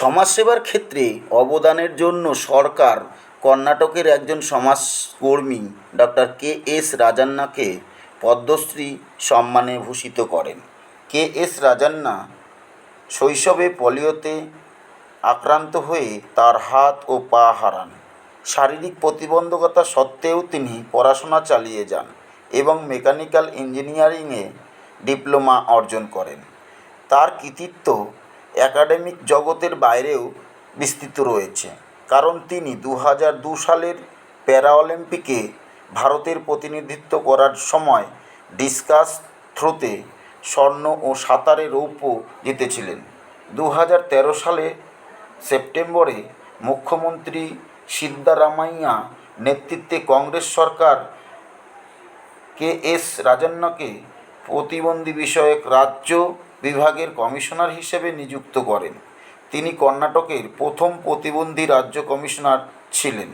সমাজসেবার ক্ষেত্রে অবদানের জন্য সরকার কর্ণাটকের একজন সমাজকর্মী ডক্টর কে এস রাজান্নাকে পদ্মশ্রী সম্মানে ভূষিত করেন। কে এস রাজান্না শৈশবে পোলিওতে আক্রান্ত হয়ে তার হাত ও পা হারান। শারীরিক প্রতিবন্ধকতা সত্ত্বেও তিনি পড়াশোনা চালিয়ে যান এবং মেকানিক্যাল ইঞ্জিনিয়ারিংয়ে ডিপ্লোমা অর্জন করেন। তার কৃতিত্ব অ্যাকাডেমিক জগতের বাইরেও বিস্তৃত রয়েছে। কারণ তিনি দু হাজার দু সালের প্যারাঅলিম্পিকে ভারতের প্রতিনিধিত্ব করার সময় ডিসকাস থ্রোতে স্বর্ণ ও সাঁতারে রৌপ্য জিতেছিলেন। দু হাজার তেরো সালে সেপ্টেম্বরে মুখ্যমন্ত্রী সিদ্দারামাইয়া নেতৃত্বে কংগ্রেস সরকার কে এস রাজান্নাকে প্রতিবন্ধী বিষয়ক রাজ্য বিভাগের কমিশনার হিসেবে নিযুক্ত করেন। তিনি কর্ণাটকের প্রথম প্রতিবন্ধী রাজ্য কমিশনার ছিলেন।